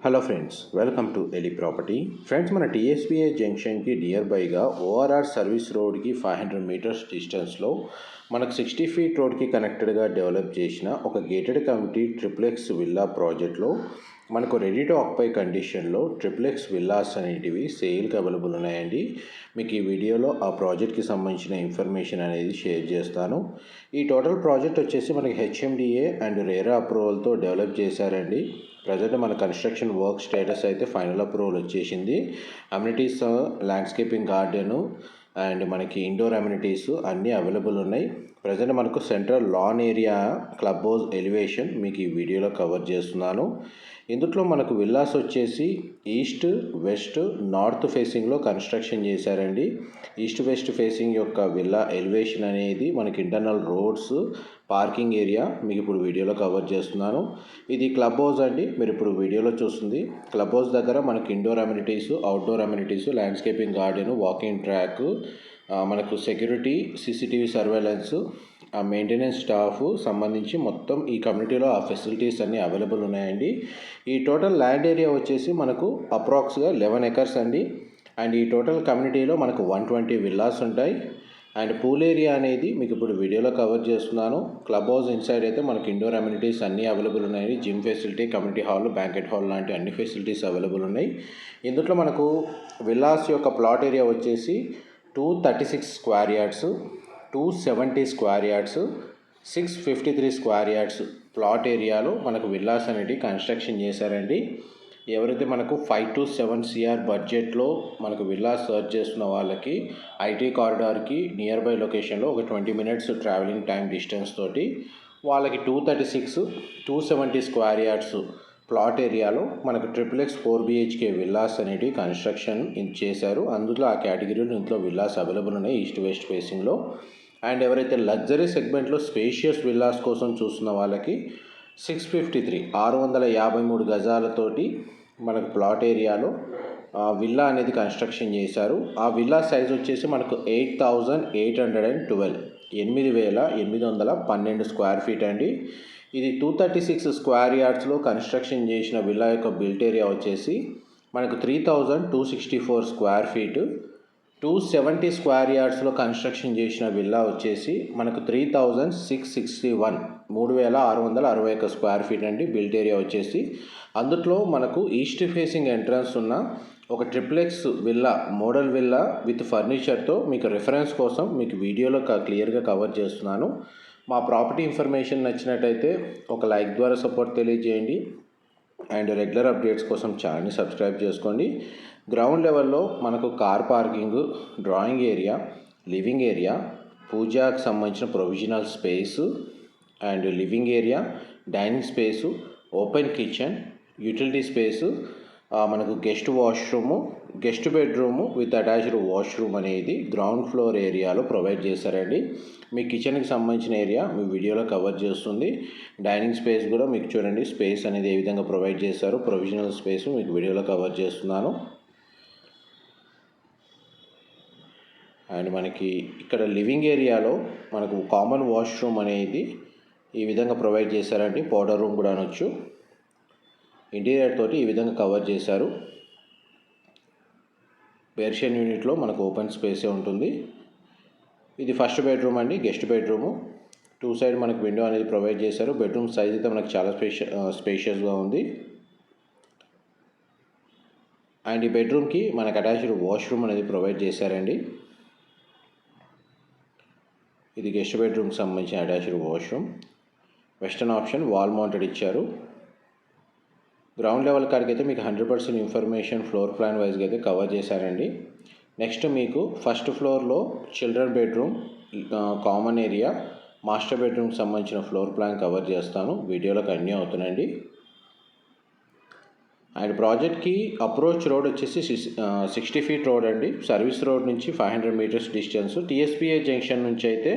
Hello friends welcome to Eli property friends మన TSBI జంక్షన్కి near బైగా ఓఆర్ఆర్ సర్వీస్ రోడ్కి ఫైవ్ హండ్రెడ్ మీటర్స్ డిస్టెన్స్లో మనకు సిక్స్టీ ఫీట్ రోడ్కి కనెక్టెడ్గా డెవలప్ చేసిన ఒక గేటెడ్ కమిటీ ట్రిప్లెక్స్ విల్లా ప్రాజెక్ట్లో మనకు రెడీ టు ఆక్పై కండిషన్లో ట్రిప్లెక్స్ విల్లాస్ అనేటివి సేల్కి అవైలబుల్ ఉన్నాయండి. మీకు ఈ వీడియోలో ఆ ప్రాజెక్ట్కి సంబంధించిన ఇన్ఫర్మేషన్ అనేది షేర్ చేస్తాను. ఈ టోటల్ ప్రాజెక్ట్ వచ్చేసి మనకి H M D A and RERA అప్రూవల్తో develop చేశారండి. ప్రజెంట్ మన కన్స్ట్రక్షన్ వర్క్ స్టేటస్ అయితే ఫైనల్ అప్రూవల్ వచ్చేసింది. అమ్యూనిటీస్ ల్యాండ్స్కేపింగ్ గార్డెను అండ్ మనకి ఇండోర్ అమ్యూనిటీస్ అన్నీ అవైలబుల్ ఉన్నాయి. ప్రజెంట్ మనకు central lawn area club house elevation మీకు ఈ వీడియోలో కవర్ చేస్తున్నాను. ఇందులో మనకు విల్లాస్ వచ్చేసి ఈస్ట్ వెస్ట్ నార్త్ ఫేసింగ్లో కన్స్ట్రక్షన్ చేశారండి. ఈస్ట్ వెస్ట్ ఫేసింగ్ యొక్క విల్లా ఎలివేషన్ అనేది మనకి ఇంటర్నల్ రోడ్స్ పార్కింగ్ ఏరియా మీకు ఇప్పుడు వీడియోలో కవర్ చేస్తున్నాను. ఇది క్లబ్ హౌస్ అండి మీరు ఇప్పుడు వీడియోలో చూస్తుంది. క్లబ్ హౌస్ దగ్గర మనకి indoor amenities outdoor amenities landscaping garden walking track మనకు సెక్యూరిటీ సీసీటీవీ సర్వేలెన్స్ ఆ మెయింటెనెన్స్ స్టాఫ్ సంబంధించి మొత్తం ఈ కమ్యూనిటీలో ఆ ఫెసిలిటీస్ అన్నీ అవైలబుల్ ఉన్నాయండి. ఈ టోటల్ ల్యాండ్ ఏరియా వచ్చేసి మనకు అప్రాక్స్గా లెవెన్ ఎకర్స్ అండి. అండ్ ఈ టోటల్ కమ్యూనిటీలో మనకు వన్ ట్వంటీ విల్లాస్ ఉంటాయి. అండ్ పూల్ ఏరియా అనేది మీకు ఇప్పుడు వీడియోలో కవర్ చేస్తున్నాను. క్లబ్ హౌస్ ఇన్సైడ్ అయితే మనకి ఇండోర్ అమ్యూనిటీస్ అన్నీ అవైలబుల్ ఉన్నాయి gym facility community hall banquet hall లాంటి అన్ని ఫెసిలిటీస్ అవైలబుల్ ఉన్నాయి. ఇందులో మనకు విల్లాస్ యొక్క ప్లాట్ ఏరియా వచ్చేసి two thirty six square yards two seventy square yards six fifty three square yards plot ఏరియాలో మనకు విల్లాస్ అనేది కన్స్ట్రక్షన్ చేశారండి. ఎవరైతే మనకు ఫైవ్ టు సెవెన్ సిఆర్ బడ్జెట్లో మనకు విల్లా సర్చ్ చేస్తున్న వాళ్ళకి ఐటీ కారిడార్కి నియర్ బై లొకేషన్లో ఒక twenty minutes traveling time distance తోటి వాళ్ళకి two thirty six two seventy square yards plot ఏరియాలో మనకు triple X four BHK villas అనేటివి కన్స్ట్రక్షన్ చేశారు. అందులో ఆ కేటగిరీలో ఇంట్లో విల్లాస్ అవైలబుల్ ఉన్నాయి ఈస్ట్ వెస్ట్ ఫేసింగ్లో అండ్ ఎవరైతే లగ్జరీ సెగ్మెంట్లో స్పేషియస్ విల్లాస్ కోసం చూస్తున్న వాళ్ళకి సిక్స్ ఫిఫ్టీ త్రీ ఆరు వందల యాభై మూడు గజాలతోటి మనకు ప్లాట్ ఏరియాలో విల్లా అనేది కన్స్ట్రక్షన్ చేశారు. ఆ విల్లా సైజ్ వచ్చేసి మనకు eight thousand eight hundred and twelve ఎనిమిది వేల ఎనిమిది వందల పన్నెండు స్క్వేర్ ఫీట్ అండి. ఇది టూ థర్టీ సిక్స్ స్క్వేర్ యార్డ్స్లో కన్స్ట్రక్షన్ చేసిన విల్లా యొక్క బిల్ట్ ఏరియా వచ్చేసి మనకు three thousand two sixty four square feet two seventy square యార్డ్స్లో construction చేసిన విల్లా వచ్చేసి మనకు three thousand six sixty one మూడు వేల ఆరు వందల అరవై ఒక స్క్వేర్ ఫీట్ అండి బిల్ట్ ఏరియా వచ్చేసి. అందులో మనకు ఈస్ట్ ఫేసింగ్ ఎంట్రన్స్ ఉన్న ఒక triplex villa model villa with ఫర్నిచర్తో మీకు రిఫరెన్స్ కోసం మీకు వీడియోలో క్లియర్గా కవర్ చేస్తున్నాను. మా ప్రాపర్టీ ఇన్ఫర్మేషన్ నచ్చినట్టయితే ఒక లైక్ ద్వారా సపోర్ట్ తెలియజేయండి. అండ్ రెగ్యులర్ అప్డేట్స్ కోసం ఛానల్ని సబ్స్క్రైబ్ చేసుకోండి. గ్రౌండ్ లెవెల్లో మనకు car parking drawing area living area పూజాకు సంబంధించిన provisional space and living area dining space open kitchen utility space మనకు guest washroom guest bedroom with attached washroom అనేది గ్రౌండ్ ఫ్లోర్ ఏరియాలో provide చేశారండి. మీ కిచెన్కి సంబంధించిన ఏరియా మీ వీడియోలో కవర్ చేస్తుంది. డైనింగ్ స్పేస్ కూడా మీకు చూడండి స్పేస్ అనేది ఏ విధంగా ప్రొవైడ్ చేశారో. ప్రొవిజనల్ స్పేస్ మీకు వీడియోలో కవర్ చేస్తున్నాను. అండ్ మనకి ఇక్కడ లివింగ్ ఏరియాలో మనకు కామన్ వాష్రూమ్ అనేది ఈ విధంగా ప్రొవైడ్ చేశారండి. పౌడర్ రూమ్ కూడా అనొచ్చు ఇంటీరియర్ తోటి ఈ విధంగా కవర్ చేశారు. పేర్షియన్ యూనిట్లో మనకు ఓపెన్ స్పేసే ఉంటుంది. ఇది ఫస్ట్ బెడ్రూమ్ అండి గెస్ట్ బెడ్రూము టూ సైడ్ మనకు విండో అనేది ప్రొవైడ్ చేశారు. బెడ్రూమ్ సైజ్ అయితే మనకు చాలా స్పేష స్పేషియస్గా ఉంది. అండ్ ఈ బెడ్రూమ్కి మనకు అటాచ్డ్ వాష్రూమ్ అనేది ప్రొవైడ్ చేశారండి. ఇది గెస్ట్ బెడ్రూమ్కి సంబంధించిన attached washroom western option wall mounted ఇచ్చారు. గ్రౌండ్ లెవెల్ కాడికి అయితే మీకు hundred percent information floor plan వైజ్గా అయితే కవర్ చేశారండి. నెక్స్ట్ మీకు ఫస్ట్ ఫ్లోర్లో children bedroom common area master బెడ్రూమ్కి సంబంధించిన ఫ్లోర్ ప్లాన్ కవర్ చేస్తాను. వీడియోలో కంటిన్యూ అవుతున్నాయండి. అండ్ ప్రాజెక్ట్కి అప్రోచ్ రోడ్ వచ్చేసి సిక్స్టీ ఫీట్ రోడ్ అండి. సర్వీస్ రోడ్ నుంచి five hundred meters distance TSPA junction నుంచి అయితే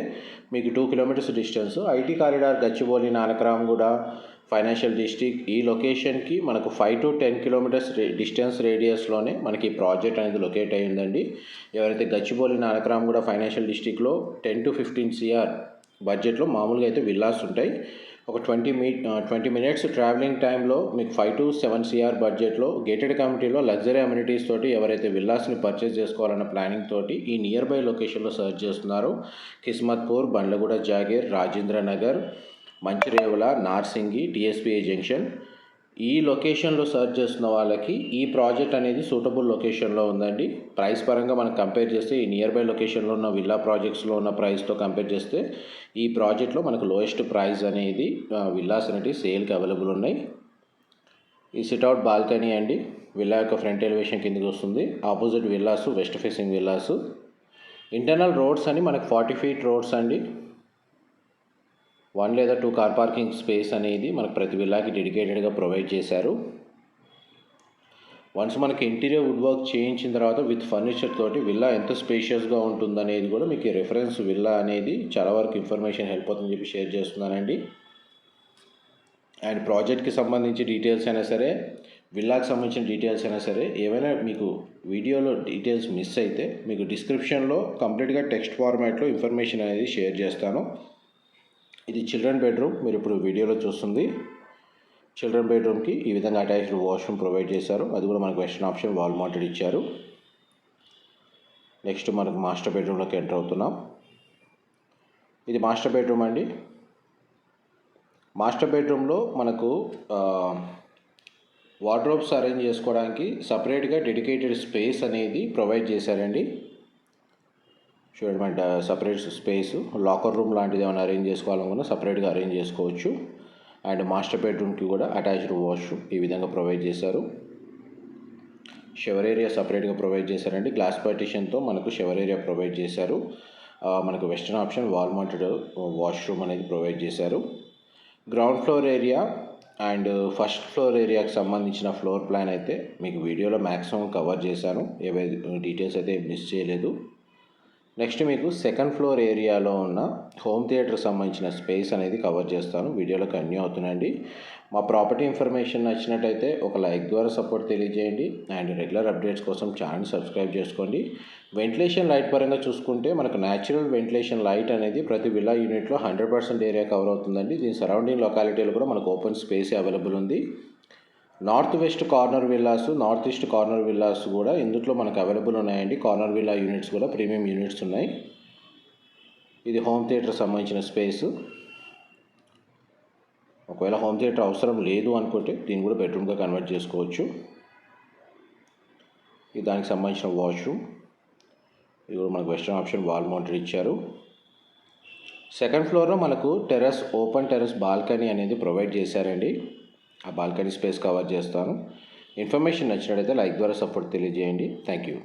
మీకు two kilometers distance IT corridor Gachibowli Nanakramguda financial district ఈ లొకేషన్కి మనకు five to ten kilometers distance రేడియస్లోనే మనకి ప్రాజెక్ట్ అనేది లొకేట్ అయి ఉందండి ఎవరైతే గచ్చిబౌలి నానకరాంగూడ ఫైనాన్షియల్ డిస్టిక్లో టెన్ టు ఫిఫ్టీన్ సిఆర్ బడ్జెట్లో మామూలుగా అయితే విల్లాస్ ఉంటాయి. ఒక ట్వంటీ మీ ట్వంటీ మినిట్స్ ట్రావెలింగ్ టైంలో మీకు ఫైవ్ టు సెవెన్ సిఆర్ బడ్జెట్లో గేటెడ్ కమిటీలో లగ్జరీ అమ్యూనిటీస్ తోటి ఎవరైతే విల్లాస్ని పర్చేస్ చేసుకోవాలన్న ప్లానింగ్ తోటి ఈ నియర్ బై లొకేషన్లో సర్చ్ చేస్తున్నారు. Kismatpur Bandlaguda Jagir Rajendra Nagar Manchirevula Narsingi TSPA junction. ఈ లొకేషన్లో సర్చ్ చేస్తున్న వాళ్ళకి ఈ ప్రాజెక్ట్ అనేది సూటబుల్ లొకేషన్లో ఉందండి. ప్రైస్ పరంగా మనం కంపేర్ చేస్తే ఈ నియర్ బై లొకేషన్లో ఉన్న విల్లా ప్రాజెక్ట్స్లో ఉన్న ప్రైస్తో కంపేర్ చేస్తే ఈ ప్రాజెక్ట్లో మనకు లోయెస్ట్ ప్రైస్ అనేది విల్లాస్ అనేవి సేల్కి అవైలబుల్ ఉన్నాయి. ఈ సిట్అవుట్ బాల్కనీ అండి. విల్లా యొక్క ఫ్రంట్ ఎలివేషన్ కిందకి వస్తుంది. Opposite villas west facing villas. Internal roads అని మనకు ఫార్టీ ఫీట్ రోడ్స్ అండి. వన్ లేదా టూ కార్ పార్కింగ్ స్పేస్ అనేది మనకు ప్రతి విల్లాకి డెడికేటెడ్గా ప్రొవైడ్ చేశారు. వన్స్ మనకి ఇంటీరియర్ వుడ్ వర్క్ చేయించిన తర్వాత విత్ ఫర్నిచర్ తోటి విల్లా ఎంత స్పేషియస్గా ఉంటుందనేది కూడా మీకు రిఫరెన్స్ రెఫరెన్స్ విల్లా అనేది చాలా వరకు ఇన్ఫర్మేషన్ హెల్ప్ అవుతుందని చెప్పి షేర్ చేస్తున్నానండి. అండ్ ప్రాజెక్ట్కి సంబంధించి డీటెయిల్స్ అయినా సరే విల్లాకి సంబంధించిన డీటెయిల్స్ అయినా సరే ఏమైనా మీకు వీడియోలో డీటెయిల్స్ మిస్ అయితే మీకు డిస్క్రిప్షన్లో కంప్లీట్గా టెక్స్ట్ ఫార్మాట్లో ఇన్ఫర్మేషన్ అనేది షేర్ చేస్తాను. ఇది చిల్డ్రన్ బెడ్రూమ్ మీరు ఇప్పుడు వీడియోలో చూస్తుంది. చిల్డ్రన్ బెడ్రూమ్కి ఈ విధంగా అటాచ్డ్ వాష్రూమ్ ప్రొవైడ్ చేశారు. అది కూడా మనకు వెస్ట్రన్ ఆప్షన్ వాల్ మౌంటెడ్ ఇచ్చారు. నెక్స్ట్ మనకు మాస్టర్ బెడ్రూమ్లోకి ఎంటర్ అవుతున్నాం. ఇది మాస్టర్ బెడ్రూమ్ అండి. మాస్టర్ బెడ్రూమ్లో మనకు వార్డ్రోబ్స్ అరేంజ్ చేసుకోవడానికి సపరేట్గా డెడికేటెడ్ స్పేస్ అనేది ప్రొవైడ్ చేశారండి. చూడండి సపరేట్ స్పేస్ లాకర్ రూమ్ లాంటిది ఏమైనా అరేంజ్ చేసుకోవాలనుకున్నా సపరేట్గా అరేంజ్ చేసుకోవచ్చు. అండ్ మాస్టర్ బెడ్రూమ్కి కూడా అటాచ్డ్ వాష్రూమ్ ఈ విధంగా ప్రొవైడ్ చేశారు. షవర్ ఏరియా సపరేట్గా ప్రొవైడ్ చేశారండి. గ్లాస్ పార్టీషన్తో మనకు షవర్ ఏరియా ప్రొవైడ్ చేశారు. మనకు western option wall mounted washroom అనేది ప్రొవైడ్ చేశారు. Ground floor area and first floor ఏరియాకి సంబంధించిన ఫ్లోర్ ప్లాన్ అయితే మీకు వీడియోలో మ్యాక్సిమం కవర్ చేశాను. ఏవై డీటెయిల్స్ అయితే మిస్ చేయలేదు. నెక్స్ట్ మీకు సెకండ్ ఫ్లోర్ ఏరియాలో ఉన్న హోమ్ థియేటర్ సంబంధించిన స్పేస్ అనేది కవర్ చేస్తాను. వీడియోలో కన్యూ అవుతుందండి. మా ప్రాపర్టీ ఇన్ఫర్మేషన్ నచ్చినట్టయితే ఒక లైక్ ద్వారా సపోర్ట్ తెలియజేయండి. అండ్ రెగ్యులర్ అప్డేట్స్ కోసం ఛానల్ సబ్స్క్రైబ్ చేసుకోండి. వెంటిలేషన్ లైట్ పరంగా చూసుకుంటే మనకు న్యాచురల్ వెంటిలేషన్ లైట్ అనేది ప్రతి విల్లా యూనిట్లో హండ్రెడ్ పర్సెంట్ ఏరియా కవర్ అవుతుందండి. దీని సరౌండింగ్ లొకాలిటీలో కూడా మనకు ఓపెన్ స్పేస్ అవైలబుల్ ఉంది. North west corner villas north east corner villas కూడా ఇందులో మనకు అవైలబుల్ ఉన్నాయండి. కార్నర్ విల్లా యూనిట్స్ కూడా ప్రీమియం యూనిట్స్ ఉన్నాయి. ఇది హోమ్ థియేటర్ సంబంధించిన స్పేస్. ఒకవేళ హోమ్ థియేటర్ అవసరం లేదు అనుకుంటే దీన్ని కూడా బెడ్రూమ్గా కన్వర్ట్ చేసుకోవచ్చు. ఇది దానికి సంబంధించిన వాష్రూమ్. ఇది కూడా మనకు వెస్ట్రన్ ఆప్షన్ వాల్ మౌంటెడ్ ఇచ్చారు. సెకండ్ ఫ్లోర్లో మనకు టెర్రస్ ఓపెన్ టెర్రస్ బాల్కనీ అనేది ప్రొవైడ్ చేశారండి. ఆ బాల్కనీ స్పేస్ కవర్ చేస్తాను. ఇన్ఫర్మేషన్ నచ్చినట్లయితే లైక్ ద్వారా సపోర్ట్ తెలియజేయండి. Thank you.